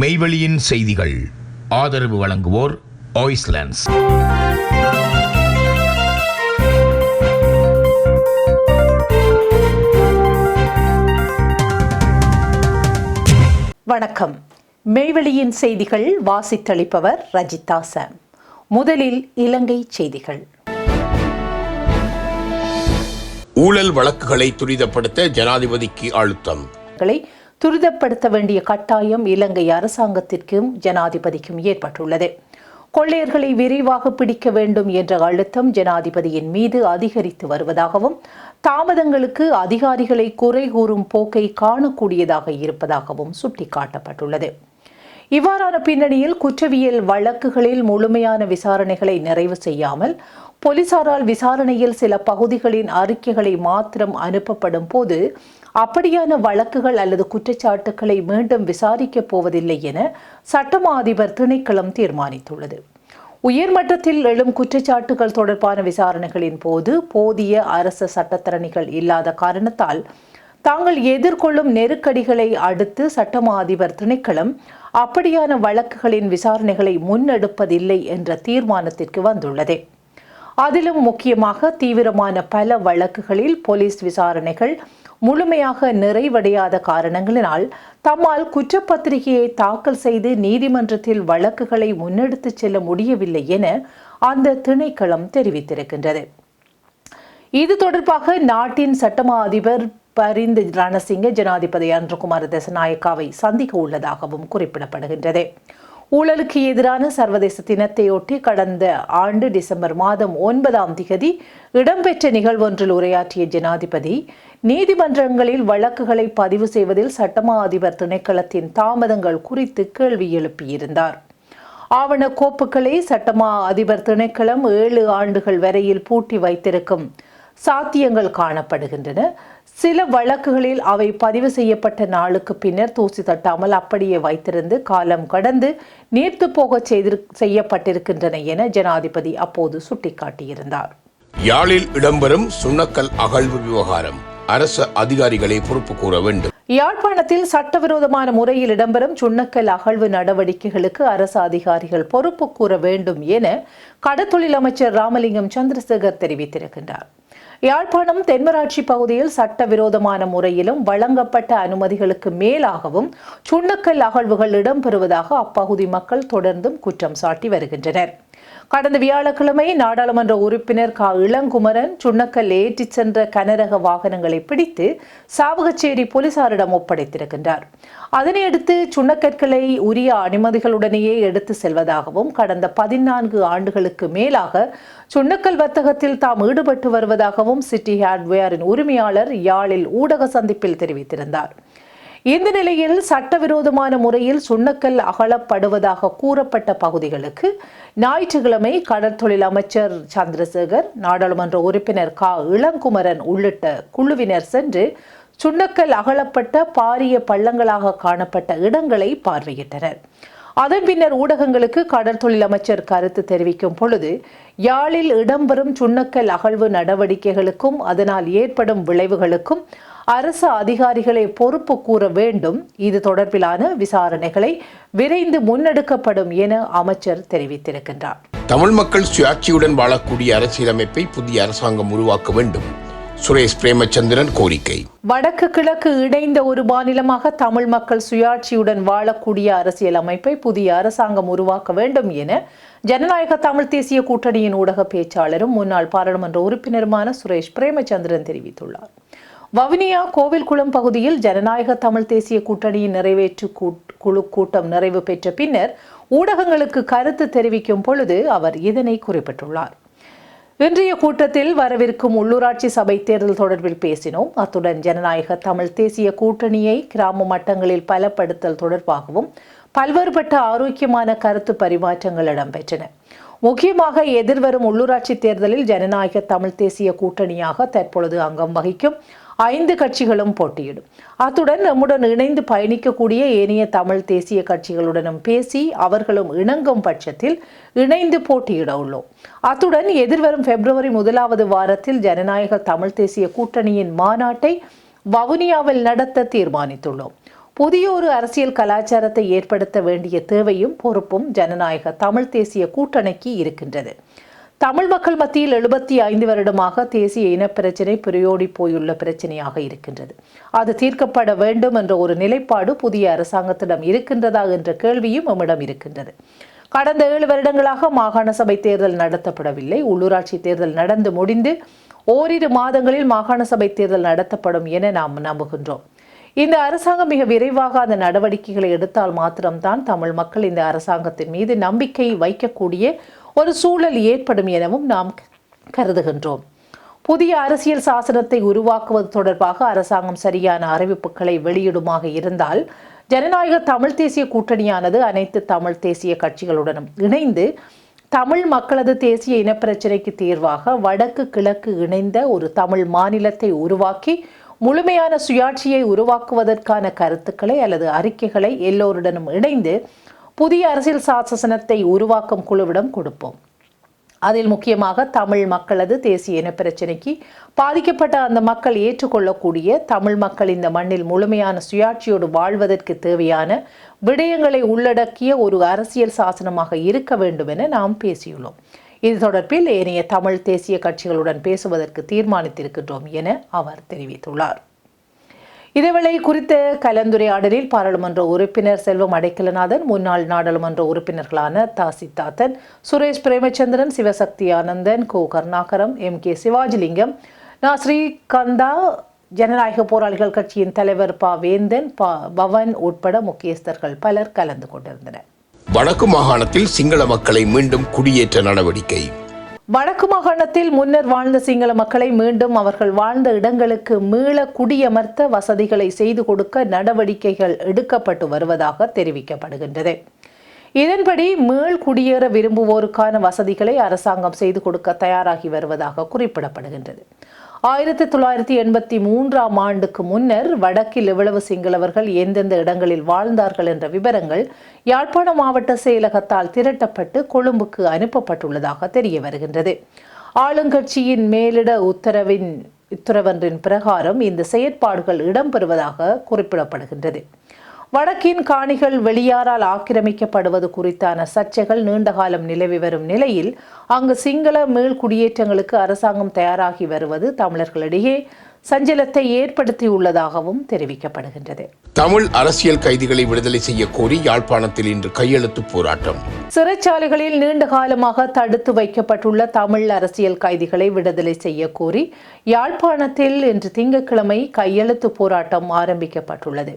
மெய்வெளியின் செய்திகள். ஆதரவு வழங்குவோர் ஆய்ஸ்லாண்ட்ஸ் வணக்கம். மெய்வெளியின் செய்திகள் வாசித்தளிப்பவர் ரஜிதா சாம். முதலில் இலங்கை செய்திகள். ஊழல் வழக்குகளை துரிதப்படுத்த ஜனாதிபதிக்கு அழுத்தம். துரிதப்படுத்த வேண்டிய கட்டாயம் இலங்கை அரசாங்கத்திற்கும் ஜனாதிபதிக்கும் ஏற்பட்டுள்ளது. கொள்ளையர்களை விரைவாக பிடிக்க வேண்டும் என்ற அழுத்தம் ஜனாதிபதியின் மீது அதிகரித்து வருவதாகவும் தாமதங்களுக்கு அதிகாரிகளை குறை கூறும் போக்கை காணக்கூடியதாக இருப்பதாகவும் சுட்டிக்காட்டப்பட்டுள்ளது. இவ்வாறான பின்னணியில் குற்றவியல் வழக்குகளில் முழுமையான விசாரணைகளை நிறைவு செய்யாமல் போலீசாரால் விசாரணையில் சில பகுதிகளின் அறிக்கைகளை மாத்திரம் அனுப்பப்படும் போது அப்படியான வழக்குகள் அல்லது குற்றச்சாட்டுக்களை மீண்டும் விசாரிக்கப் போவதில்லை என சட்டமா அதிபர் திணைக்களம் தீர்மானித்துள்ளது. உயர்மட்டத்தில் எழும் குற்றச்சாட்டுகள் தொடர்பான விசாரணைகளின் போது போதிய அரசு சட்டத்தரணிகள் இல்லாத காரணத்தால் தாங்கள் எதிர்கொள்ளும் நெருக்கடிகளை அடுத்து சட்டமா அதிபர் திணைக்களம் அப்படியான வழக்குகளின் விசாரணைகளை முன்னெடுப்பதில்லை என்ற தீர்மானத்திற்கு வந்துள்ளது. அதிலும் முக்கியமாக தீவிரமான பல வழக்குகளில் போலீஸ் விசாரணைகள் முழுமையாக நிறைவடையாத காரணங்களினால் தம்மால் குற்றப்பத்திரிகையை தாக்கல் செய்து நீதிமன்றத்தில் வழக்குகளை முன்னெடுத்துச் செல்ல முடியவில்லை என அந்த திணைக்களம் தெரிவித்திருக்கின்றது. இது தொடர்பாக நாட்டின் சட்டமா அதிபர் பரிந்து ரணசிங்க ஜனாதிபதி அன்றுகுமார் தசநாயக்காவை சந்திக்க உள்ளதாகவும் குறிப்பிடப்படுகின்றது. ஊழலுக்கு எதிரான சர்வதேச தினத்தையொட்டி கடந்த ஆண்டு டிசம்பர் மாதம் ஒன்பதாம் திகதி இடம்பெற்ற நிகழ்வொன்றில் உரையாற்றிய ஜனாதிபதி நீதிமன்றங்களில் வழக்குகளை பதிவு செய்வதில் சட்டமா அதிபர் திணைக்களத்தின் தாமதங்கள் குறித்து கேள்வி எழுப்பியிருந்தார். ஆவண கோப்புகளை சட்டமா அதிபர் திணைக்களம் ஏழு ஆண்டுகள் வரையில் பூட்டி வைத்திருக்கும் சாத்தியங்கள் காணப்படுகின்றன. சில வழக்குகளில் அவை பதிவு செய்யப்பட்ட நாளுக்கு பின்னர் தூசி தட்டாமல் அப்படியே வைத்திருந்து காலம் கடந்து நீர்த்து போக செய்திரு செய்யப்பட்டிருக்கின்றன என ஜனாதிபதி அப்போது சுட்டிக்காட்டியிருந்தார். யாழில் இடம்பெறும் சுண்ணக்கல் அகழ்வு விவகாரம் அரசு அதிகாரிகளை பொறுப்பு கூற வேண்டும். யாழ்ப்பாணத்தில் சட்டவிரோதமான முறையில் இடம்பெறும் சுண்ணக்கல் அகழ்வு நடவடிக்கைகளுக்கு அரசு அதிகாரிகள் பொறுப்பு கூற வேண்டும் என கடத்தொழில் அமைச்சர் ராமலிங்கம் சந்திரசேகர் தெரிவித்திருக்கின்றார். யாழ்ப்பாணம் தென்மராட்சி பகுதியில் சட்டவிரோதமான முறையிலும் வழங்கப்பட்ட அனுமதிகளுக்கு மேலாகவும் சுண்ணக்கல் அகழ்வுகள் இடம்பெறுவதாக அப்பகுதி மக்கள் தொடர்ந்தும் குற்றம் சாட்டி வருகின்றனர். கடந்த வியாழக்கிழமை நாடாளுமன்ற உறுப்பினர் க. இளங்குமரன் சுண்ணக்கல் ஏற்றிச் சென்ற கனரக வாகனங்களை பிடித்து சாவகச்சேரி போலீசாரிடம் ஒப்படைத்திருக்கின்றார். அதனையடுத்து சுண்ணக்கற்களை உரிய அனுமதிகளுடனேயே எடுத்து செல்வதாகவும் கடந்த பதினான்கு ஆண்டுகளுக்கு மேலாக சுண்ணக்கல் வர்த்தகத்தில் தாம் ஈடுபட்டு வருவதாகவும் சிட்டி ஹார்ட்வேரின் உரிமையாளர் யாழில் ஊடக சந்திப்பில் தெரிவித்திருந்தார். இந்த நிலையில் சட்டவிரோதமான முறையில் சுண்ணக்கல் அகலப்படுவதாக கூறப்பட்ட பகுதிகளுக்கு ஞாயிற்றுக்கிழமை கடற்தொழில் அமைச்சர் சந்திரசேகர் நாடாளுமன்ற உறுப்பினர் க. இளங்குமரன் உள்ளிட்ட குழுவினர் சென்று சுண்ணக்கல் அகலப்பட்ட பாரிய பள்ளங்களாக காணப்பட்ட இடங்களை பார்வையிட்டனர். அதன் பின்னர் ஊடகங்களுக்கு கடற்தொழில் அமைச்சர் கருத்து தெரிவிக்கும் பொழுது யாழில் இடம்பெறும் சுண்ணக்கல் அகழ்வு நடவடிக்கைகளுக்கும் அதனால் ஏற்படும் விளைவுகளுக்கும் அரசு அதிகாரிகளை பொறுப்பு கூற வேண்டும். இது தொடர்பிலான விசாரணைகளை விரைந்து முன்னெடுக்கப்படும் என அமைச்சர் தெரிவித்திருக்கின்றார். தமிழ் மக்கள் சுயாட்சியுடன் வாழக்கூடிய அரசியலமைப்பை புதிய அரசாங்கம் உருவாக்க வேண்டும். சுரேஷ் பிரேமச்சந்திரன் கோரிக்கை. வடக்கு கிழக்கு இணைந்த ஒரு மாநிலமாக தமிழ் மக்கள் சுயாட்சியுடன் வாழக்கூடிய அரசியல் அமைப்பை புதிய அரசாங்கம் உருவாக்க வேண்டும் என ஜனநாயக தமிழ் தேசிய கூட்டணியின் ஊடக பேச்சாளரும் முன்னாள் பாராளுமன்ற உறுப்பினருமான சுரேஷ் பிரேமச்சந்திரன் தெரிவித்துள்ளார். வவுனியா கோவில்குளம் பகுதியில் ஜனநாயக தமிழ் தேசிய கூட்டணியின் நிறைவேற்று கூட்- குழு கூட்டம் நிறைவு பெற்ற பின்னர் ஊடகங்களுக்கு கருத்து தெரிவிக்கும் பொழுது அவர் இதனை குறிப்பிட்டுள்ளார். இன்றைய கூட்டத்தில் வரவிருக்கும் உள்ளூராட்சி சபை தேர்தல் தொடர்பில் பேசினோம். அத்துடன் ஜனநாயக தமிழ் தேசிய கூட்டணியை கிராம மட்டங்களில் பலப்படுத்தல் தொடர்பாகவும் பல்வேறுபட்ட ஆரோக்கியமான கருத்து பரிமாற்றங்கள் இடம்பெற்றன. முக்கியமாக எதிர்வரும் உள்ளூராட்சி தேர்தலில் ஜனநாயக தமிழ் தேசிய கூட்டணியாக தற்பொழுது அங்கம் வகிக்கும் ஐந்து கட்சிகளும் போட்டியிடும். அத்துடன் நம்முடன் இணைந்து பயணிக்கக்கூடிய ஏனைய தமிழ் தேசிய கட்சிகளுடனும் பேசி அவர்களும் இணங்கும் பட்சத்தில் இணைந்து போட்டியிட உள்ளோம். அத்துடன் எதிர்வரும் பிப்ரவரி முதலாவது வாரத்தில் ஜனநாயக தமிழ் தேசிய கூட்டணியின் மாநாட்டை வவுனியாவில் நடத்த தீர்மானித்துள்ளோம். புதிய ஒரு அரசியல் கலாச்சாரத்தை ஏற்படுத்த வேண்டிய தேவையும் பொறுப்பும் ஜனநாயக தமிழ் தேசிய கூட்டணிக்கு இருக்கின்றது. தமிழ் மக்கள் மத்தியில் எழுபத்தி ஐந்து வருடமாக தேசிய இனப்பிரச்சினை பிரியோடி போயுள்ள பிரச்சனையாக இருக்கின்றது. அது தீர்க்கப்பட வேண்டும் என்ற ஒரு நிலைப்பாடு புதிய அரசாங்கத்திடம் இருக்கின்றதா என்ற கேள்வியும் நம்மிடம் இருக்கின்றது. கடந்த ஏழு வருடங்களாக மாகாண சபை தேர்தல் நடத்தப்படவில்லை. உள்ளூராட்சி தேர்தல் நடந்து முடிந்து ஓரிரு மாதங்களில் மாகாண சபை தேர்தல் நடத்தப்படும் என நாம் நம்புகின்றோம். இந்த அரசாங்கம் மிக விரைவாக அந்த நடவடிக்கைகளை எடுத்தால் மாத்திரம்தான் தமிழ் மக்கள் இந்த அரசாங்கத்தின் மீது நம்பிக்கை வைக்கக்கூடிய ஒரு சூழல் ஏற்படும் எனவும் நாம் கருதுகின்றோம். புதிய அரசியல் சாசனத்தை உருவாக்குவது தொடர்பாக அரசாங்கம் சரியான அறிவிப்புகளை வெளியிடுமாக இருந்தால் ஜனநாயக தமிழ் தேசிய கூட்டணியானது அனைத்து தமிழ் தேசிய கட்சிகளுடனும் இணைந்து தமிழ் மக்களது தேசிய இனப்பிரச்சினைக்கு தீர்வாக வடக்கு கிழக்கு இணைந்த ஒரு தமிழ் மாநிலத்தை உருவாக்கி முழுமையான சுயாட்சியை உருவாக்குவதற்கான கருத்துக்களை அல்லது அறிக்கைகளை எல்லோருடனும் இணைந்து புதிய அரசியல் சாசனத்தை உருவாக்கும் குழுவிடம் கொடுப்போம். அதில் முக்கியமாக தமிழ் மக்களது தேசிய இனப்பிரச்சினைக்கு பாதிக்கப்பட்ட அந்த மக்கள் ஏற்றுக்கொள்ளக்கூடிய தமிழ் மக்கள் இந்த மண்ணில் முழுமையான சுயாட்சியோடு வாழ்வதற்கு தேவையான விடயங்களை உள்ளடக்கிய ஒரு அரசியல் சாசனமாக இருக்க வேண்டும் என நாம் பேசியுள்ளோம். இது தொடர்பில் ஏனைய தமிழ் தேசிய கட்சிகளுடன் பேசுவதற்கு தீர்மானித்திருக்கின்றோம் என அவர் தெரிவித்துள்ளார். இதேவேளை குறித்த கலந்துரையாடலில் பாராளுமன்ற உறுப்பினர் செல்வம் அடைக்கலநாதன் முன்னாள் நாடாளுமன்ற உறுப்பினர்களான தாசி தாத்தன் சுரேஷ் பிரேமச்சந்திரன் சிவசக்தி ஆனந்தன் கோ கருணாகரம் எம் கே சிவாஜிலிங்கம் நா ஸ்ரீகந்தா ஜனநாயக போராளிகள் கட்சியின் தலைவர் ப வேந்தன் ப பவன் உட்பட முக்கியஸ்தர்கள் பலர் கலந்து கொண்டிருந்தனர். வடக்கு மாகாணத்தில் சிங்கள மக்களை மீண்டும் குடியேற்ற நடவடிக்கை. வடக்கு மாகாணத்தில் முன்னர் வாழ்ந்த சிங்கள மக்களை மீண்டும் அவர்கள் வாழ்ந்த இடங்களுக்கு மீள குடியமர்த்த வசதிகளை செய்து கொடுக்க நடவடிக்கைகள் எடுக்கப்பட்டு வருவதாக தெரிவிக்கப்படுகின்றது. இதன்படி மீள் குடியேற விரும்புவோருக்கான வசதிகளை அரசாங்கம் செய்து கொடுக்க தயாராகி வருவதாக குறிப்பிடப்படுகின்றது. ஆயிரத்தி தொள்ளாயிரத்தி எண்பத்தி மூன்றாம் ஆண்டுக்கு முன்னர் வடக்கில் எவ்வளவு சிங்களவர்கள் எந்தெந்த இடங்களில் வாழ்ந்தார்கள் என்ற விவரங்கள் யாழ்ப்பாண மாவட்ட செயலகத்தால் திரட்டப்பட்டு கொழும்புக்கு அனுப்பப்பட்டுள்ளதாக தெரிய வருகின்றது. ஆளுங்கட்சியின் மேலிட உத்தரவின் உத்தரவன்றின் பிரகாரம் இந்த செயற்பாடுகள் இடம்பெறுவதாக குறிப்பிடப்படுகின்றது. வடக்கின் காணிகள் வெளியாரால் ஆக்கிரமிக்கப்படுவது குறித்தான சர்ச்சைகள் நீண்டகாலம் நிலவி வரும் நிலையில் அங்கு சிங்கள மீள் குடியேற்றங்களுக்கு அரசாங்கம் தயாராகி வருவது தமிழர்களிடையே சஞ்சலத்தை ஏற்படுத்தியுள்ளதாகவும் தெரிவிக்கப்படுகின்றது. தமிழ் அரசியல் கைதிகளை விடுதலை செய்ய கோரி யாழ்ப்பாணத்தில் இன்று கையெழுத்து போராட்டம். சிறைச்சாலைகளில் நீண்ட காலமாக தடுத்து வைக்கப்பட்டுள்ள தமிழ் அரசியல் கைதிகளை விடுதலை செய்ய கோரி யாழ்ப்பாணத்தில் இன்று திங்கட்கிழமை கையெழுத்து போராட்டம் ஆரம்பிக்கப்பட்டுள்ளது.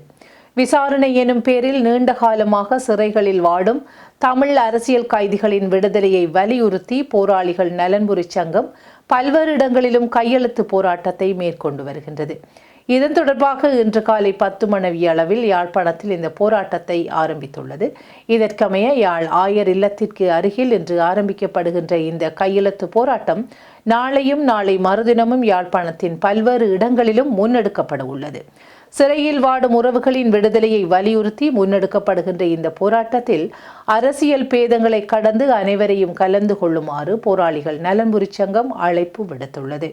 விசாரணை எனும் பேரில் நீண்ட காலமாக சிறைகளில் வாடும் தமிழ் அரசியல் கைதிகளின் விடுதலையை வலியுறுத்தி போராளிகள் நலன்புரி சங்கம் பல்வேறு இடங்களிலும் கையெழுத்து போராட்டத்தை மேற்கொண்டு வருகின்றது. இதன் தொடர்பாக இன்று காலை பத்து மணி அளவில் யாழ்ப்பாணத்தில் இந்த போராட்டத்தை ஆரம்பித்துள்ளது. இதற்கமைய யாழ் ஆயர் இல்லத்திற்கு அருகில் இன்று ஆரம்பிக்கப்படுகின்ற இந்த கையெழுத்து போராட்டம் நாளையும் நாளை மறுதினமும் யாழ்ப்பாணத்தின் பல்வேறு இடங்களிலும் முன்னெடுக்கப்பட உள்ளது. சிறையில் வாடும் உறவுகளின் விடுதலையை வலியுறுத்தி முன்னெடுக்கப்படுகின்ற இந்த போராட்டத்தில் அரசியல் பேதங்களை கடந்து அனைவரையும் கலந்து கொள்ளுமாறு போராளிகள் நலன்புரி சங்கம் அழைப்பு விடுத்துள்ளது.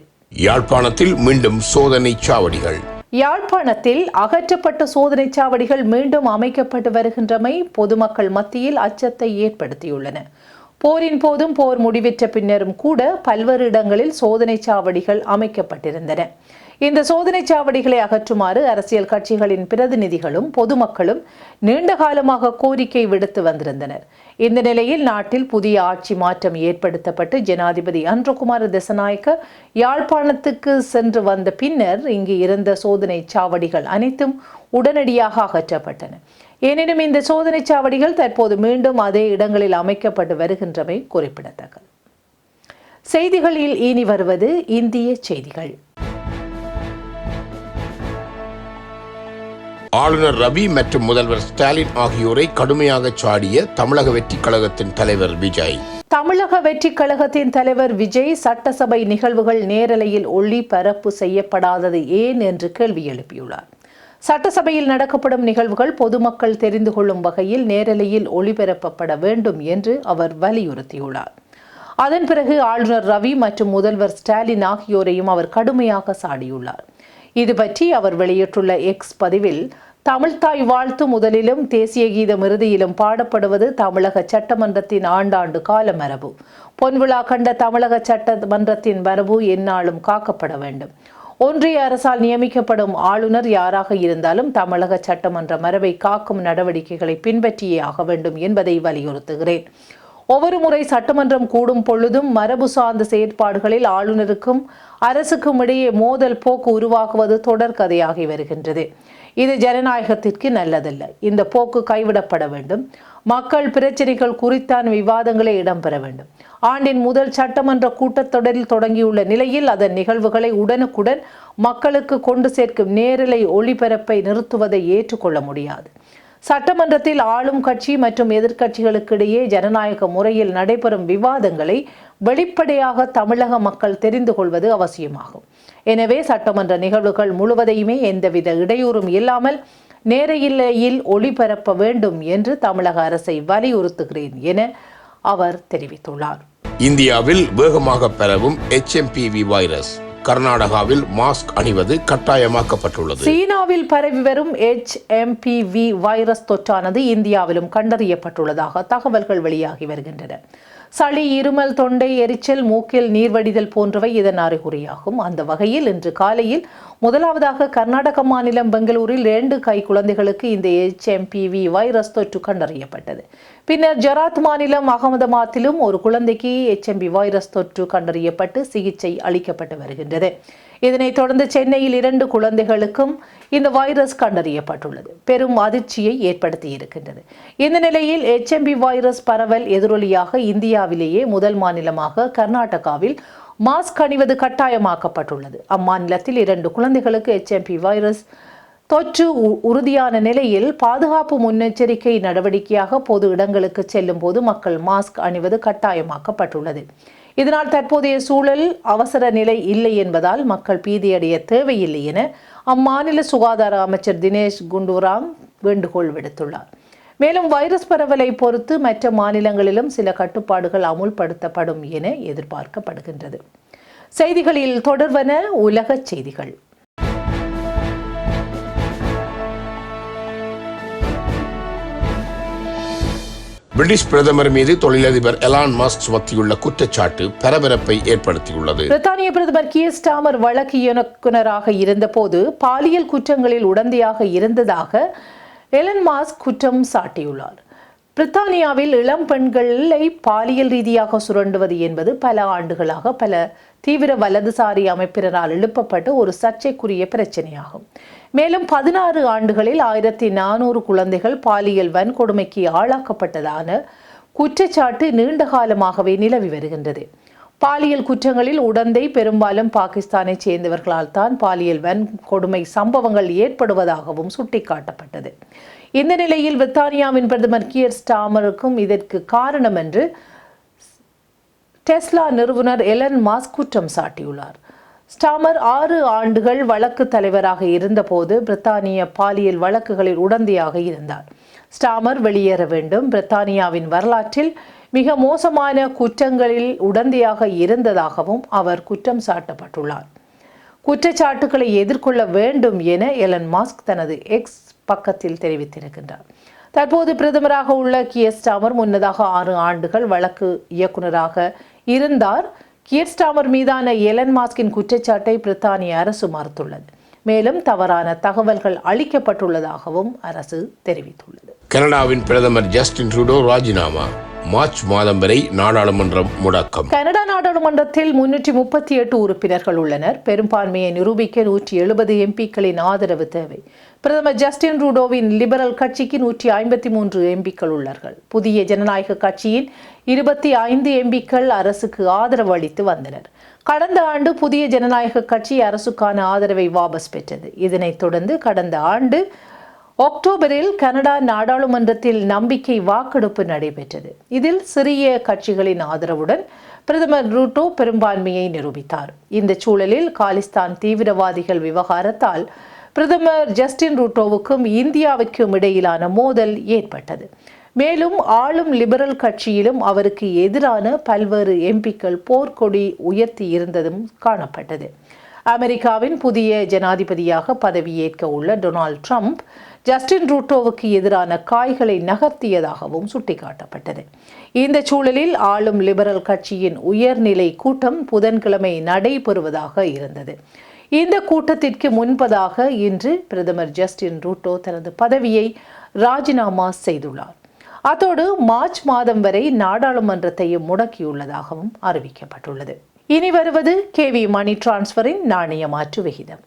யாழ்ப்பாணத்தில் மீண்டும் சோதனை சாவடிகள். யாழ்ப்பாணத்தில் அகற்றப்பட்ட சோதனைச் சாவடிகள் மீண்டும் அமைக்கப்பட்டு வருகின்றமை பொதுமக்கள் மத்தியில் அச்சத்தை ஏற்படுத்தியுள்ளன. போரின் போதும் போர் முடிவிற்ற பின்னரும் கூட பல்வேறு இடங்களில் சோதனைச் சாவடிகள் அமைக்கப்பட்டிருந்தன. இந்த சோதனைச் சாவடிகளை அகற்றுமாறு அரசியல் கட்சிகளின் பிரதிநிதிகளும் பொதுமக்களும் நீண்ட காலமாக கோரிக்கை விடுத்து வந்திருந்தனர். இந்த நிலையில் நாட்டில் புதிய ஆட்சி மாற்றம் ஏற்படுத்தப்பட்டு ஜனாதிபதி அன்றகுமார் திசநாயக்க யாழ்ப்பாணத்துக்கு சென்று வந்த பின்னர் இங்கு இருந்த சோதனை சாவடிகள் அனைத்தும் உடனடியாக அகற்றப்பட்டன. எனினும் இந்த சோதனை சாவடிகள் தற்போது மீண்டும் அதே இடங்களில் அமைக்கப்பட்டு வருகின்றமை குறிப்பிடத்தக்கது. செய்திகளில் இனி வருவது இந்திய செய்திகள். ஆளுநர் ரவி மற்றும் முதல்வர் ஸ்டாலின் ஆகியோரை கடுமையாக சாடிய தமிழக வெற்றி கழகத்தின் தலைவர் விஜய். தமிழக வெற்றி கழகத்தின் தலைவர் விஜய் சட்டசபை நிகழ்வுகள் நேரலையில் ஒளிபரப்பு செய்யப்படாதது ஏன் என்று கேள்வி எழுப்பியுள்ளார். சட்டசபையில் நடக்கப்படும் நிகழ்வுகள் பொதுமக்கள் தெரிந்து கொள்ளும் வகையில் நேரலையில் ஒளிபரப்பப்பட வேண்டும் என்று அவர் வலியுறுத்தியுள்ளார். அதன் பிறகு ஆளுநர் ரவி மற்றும் முதல்வர் ஸ்டாலின் ஆகியோரையும் அவர் கடுமையாக சாடியுள்ளார். இது பற்றி அவர் வெளியிட்டுள்ள எக்ஸ் பதிவில் தமிழ்தாய் வாழ்த்து முதலிலும் தேசிய கீதம் இறுதியிலும் பாடப்படுவது தமிழக சட்டமன்றத்தின் ஆண்டாண்டு கால மரபு பொன்விழா கண்ட தமிழக சட்டமன்றத்தின் மரபு எந்நாளும் காக்கப்பட வேண்டும். ஒன்றிய அரசால் நியமிக்கப்படும் ஆளுநர் யாராக இருந்தாலும் தமிழக சட்டமன்ற மரபை காக்கும் நடவடிக்கைகளை பின்பற்றியே ஆக வேண்டும் என்பதை வலியுறுத்துகிறேன். ஒவ்வொரு முறை சட்டமன்றம் கூடும் பொழுதும் மரபு சார்ந்த செயற்பாடுகளில் ஆளுநருக்கும் அரசுக்கும் இடையே மோதல் போக்கு உருவாகுவது தொடர்கதையாகி வருகின்றது. இது ஜனநாயகத்திற்கு நல்லதல்ல. இந்த போக்கு கைவிடப்பட வேண்டும். மக்கள் பிரச்சனைகள் குறித்தான விவாதங்களே இடம்பெற வேண்டும். ஆண்டின் முதல் சட்டமன்ற கூட்டத்தொடரில் தொடங்கியுள்ள நிலையில் அதன் நிகழ்வுகளை உடனுக்குடன் மக்களுக்கு கொண்டு சேர்க்கும் நேரலை ஒளிபரப்பை நிறுத்துவதை ஏற்றுக்கொள்ள முடியாது. சட்டமன்றத்தில் ஆளும் கட்சி மற்றும் எதிர்க்கட்சிகளுக்கிடையே ஜனநாயக முறையில் நடைபெறும் விவாதங்களை வெளிப்படையாக தமிழக மக்கள் தெரிந்து கொள்வது அவசியமாகும். எனவே சட்டமன்ற நிகழ்வுகள் முழுவதையுமே எந்தவித இடையூறும் இல்லாமல் நேரையில்லையில் ஒளிபரப்ப வேண்டும் என்று தமிழக அரசை வலியுறுத்துகிறேன் என அவர் தெரிவித்துள்ளார். இந்தியாவில் வேகமாக பரவும் HMPV வைரஸ் கர்நாடகாவில் மாஸ்க் அணிவது கட்டாயமாக்கப்பட்டுள்ளது. சீனாவில் பரவி வரும் HMPV வைரஸ் தொற்றானது இந்தியாவிலும் கண்டறியப்பட்டுள்ளதாக தகவல்கள் வெளியாகி வருகின்றன. சளி இருமல் தொண்டை எரிச்சல் மூக்கில் நீர்வடிதல் போன்றவை இதன் அறிகுறியாகும். அந்த வகையில் இன்று காலையில் முதலாவதாக கர்நாடக மாநிலம் பெங்களூரில் இரண்டு கை குழந்தைகளுக்கு இந்த HMPV வைரஸ் தொற்று கண்டறியப்பட்டது. பின்னர் ஜராத் மாநிலம் அகமதாபாத்திலும் ஒரு குழந்தைக்கு ஹெச்எம்பி வைரஸ் தொற்று கண்டறியப்பட்டு சிகிச்சை அளிக்கப்பட்டு வருகின்றது. இதனைத் தொடர்ந்து சென்னையில் இரண்டு குழந்தைகளுக்கும் இந்த வைரஸ் கண்டறியப்பட்டுள்ளது. பெரும் அதிர்ச்சியை ஏற்படுத்தி இருக்கின்றது. இந்த நிலையில் எச்எம்பி வைரஸ் பரவல் எதிரொலியாக இந்தியாவிலேயே முதல் மாநிலமாக கர்நாடகாவில் மாஸ்க் அணிவது கட்டாயமாக்கப்பட்டுள்ளது. அம்மாநிலத்தில் இரண்டு குழந்தைகளுக்கு எச்எம்பி வைரஸ் தொற்று உறுதியான நிலையில் பாதுகாப்பு முன்னெச்சரிக்கை நடவடிக்கையாக பொது இடங்களுக்கு செல்லும் போது மக்கள் மாஸ்க் அணிவது கட்டாயமாக்கப்பட்டுள்ளது. இதனால் தற்போதைய சூழல் அவசர நிலை இல்லை என்பதால் மக்கள் பீதியடைய தேவையில்லை என அம்மாநில சுகாதார அமைச்சர் தினேஷ் குண்டுராம் வேண்டுகோள் விடுத்துள்ளார். மேலும் வைரஸ் பரவலை பொறுத்து மற்ற மாநிலங்களிலும் சில கட்டுப்பாடுகள் அமுல்படுத்தப்படும் என எதிர்பார்க்கப்படுகின்றது. செய்திகளில் தொடர்வன உலகச் செய்திகள். பிரிட்டிஷ் பிரதமர் மீது தொழிலதிபர் எலான் மஸ்க் சுமத்தியுள்ள குற்றச்சாட்டு பரபரப்பை ஏற்படுத்தியுள்ளது. பிரித்தானிய பிரதமர் கியர் ஸ்டாமர் வழக்கு இயக்குனராக இருந்தபோது பாலியல் குற்றங்களில் உடந்தையாக இருந்ததாக எலன் மாஸ்க் குற்றம் சாட்டியுள்ளார். பிரித்தானியாவில் இளம் பெண்களை பாலியல் ரீதியாக சுரண்டுவது என்பது பல ஆண்டுகளாக பல தீவிர வலதுசாரி அமைப்பினரால் எழுப்பப்பட்ட ஒரு சர்ச்சைக்குரிய பிரச்சனையாகும். மேலும் பதினாறு ஆண்டுகளில் ஆயிரத்தி நானூறு குழந்தைகள் பாலியல் வன்கொடுமைக்கு ஆளாக்கப்பட்டதான குற்றச்சாட்டு நீண்ட காலமாகவே நிலவி வருகின்றது. பாலியல் குற்றங்களில் உடந்தை பெரும்பாலும் பாகிஸ்தானை சேர்ந்தவர்களால் தான் பாலியல் வன்கொடுமை சம்பவங்கள் ஏற்படுவதாகவும் சுட்டிக்காட்டப்பட்டது. இந்த நிலையில் பிரித்தானியாவின் பிரதமர் கியர் ஸ்டாமருக்கும் இதற்கு காரணம் என்று டெஸ்லா நிறுவனர் எலன் மாஸ்க் குற்றம் சாட்டியுள்ளார். ஸ்டாமர் ஆறு ஆண்டுகள் வழக்கு தலைவராக இருந்தபோது பிரித்தானிய பாலியல் வழக்குகளில் உடந்தையாக இருந்தார். ஸ்டாமர் வெளியேற வேண்டும். பிரித்தானியாவின் வரலாற்றில் மிக மோசமான குற்றங்களில் உடந்தையாக இருந்ததாகவும் அவர் குற்றம் சாட்டப்பட்டுள்ளார். குற்றச்சாட்டுகளை எதிர்கொள்ள வேண்டும் என எலன் மாஸ்க் தனது எக்ஸ் பக்கத்தில் தெரிவித்திருக்கின்றார். தற்போது பிரதமராக உள்ள கியர் ஸ்டாமர் முன்னதாக ஆறு ஆண்டுகள் வழக்கு இயக்குனராக இருந்தார். கியர் ஸ்டாமர் மீதான எலன் மாஸ்கின் குற்றச்சாட்டை பிரித்தானிய அரசு மறுத்துள்ளது. மேலும் தவறான தகவல்கள் அளிக்கப்பட்டுள்ளதாகவும் அரசு தெரிவித்துள்ளது. கனடாவின் பிரதமர் ஜஸ்டின் ட்ரூடோ ராஜினாமா மார்ச் மாதம் வரை நாடாளுமன்றம் முடக்கம். கனடா நாடாளுமன்றத்தில் முன்னூற்றி முப்பத்தி எட்டு உறுப்பினர்கள் உள்ளனர். பெரும்பான்மையை நிரூபிக்க நூற்றி எழுபது எம்பிக்களின் ஆதரவு தேவை. பிரதமர் ஜஸ்டின் ரூடோவின் லிபரல் கட்சிக்கு நூற்றி ஐம்பத்தி மூன்று எம்பிக்கள் உள்ளார்கள். புதிய ஜனநாயக கட்சியின் இருபத்தி ஐந்து எம்பிக்கள் அரசுக்கு ஆதரவு அளித்து வந்தனர். கடந்த ஆண்டு புதிய ஜனநாயக கட்சி அரசுக்கான ஆதரவை வாபஸ் பெற்றது. இதனைத் தொடர்ந்து கடந்த ஆண்டு அக்டோபரில் கனடா நாடாளுமன்றத்தில் நம்பிக்கை வாக்கெடுப்பு நடைபெற்றது. இதில் சிறிய கட்சிகளின் ஆதரவுடன் பிரதமர் ரூட்டோ பெரும்பான்மையை நிரூபித்தார். இந்த சூழலில் காலிஸ்தான் தீவிரவாதிகள் விவகாரத்தால் பிரதமர் ஜஸ்டின் ரூட்டோவுக்கும் இந்தியாவுக்கும் இடையிலான மோதல் ஏற்பட்டது. மேலும் ஆளும் லிபரல் கட்சியிலும் அவருக்கு எதிரான பல்வேறு எம்பிக்கள் போர்க்கொடி உயர்த்தி இருந்ததும் காணப்பட்டது. அமெரிக்காவின் புதிய ஜனாதிபதியாக பதவியேற்க உள்ள டொனால்ட் ட்ரம்ப் ஜஸ்டின் ரூட்டோவுக்கு எதிரான காய்களை நகர்த்தியதாகவும் சுட்டிக்காட்டப்பட்டது. இந்த சூழலில் ஆளும் லிபரல் கட்சியின் உயர்நிலை கூட்டம் புதன்கிழமை நடைபெறுவதாக இருந்தது. இந்த கூட்டத்திற்கு முன்பதாக இன்று பிரதமர் ஜஸ்டின் ரூட்டோ தனது பதவியை ராஜினாமா செய்துள்ளார். அதோடு மார்ச் மாதம் வரை நாடாளுமன்றத்தையும் முடக்கியுள்ளதாகவும் அறிவிக்கப்பட்டுள்ளது. இனி வருவது கேவி மணி டிரான்ஸ்பரின் நாணய மாற்று விகிதம்.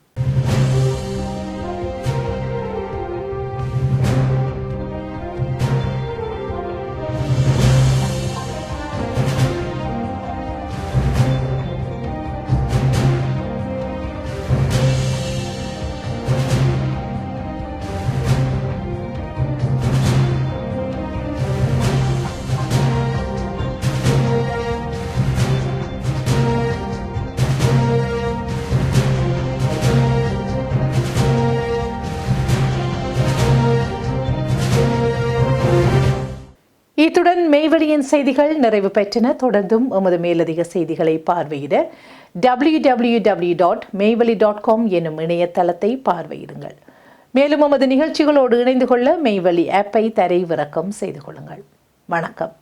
இத்துடன் மெய்வெளியின் செய்திகள் நிறைவு பெற்றன. தொடர்ந்தும் எமது மேலதிக செய்திகளை பார்வையிட W W W dot Meiveli dot com எனும் இணையதளத்தை பார்வையிடுங்கள். மேலும் எமது நிகழ்ச்சிகளோடு இணைந்து கொள்ள மெய்வழி ஆப்பை தரைவிறக்கம் செய்து கொள்ளுங்கள். வணக்கம்.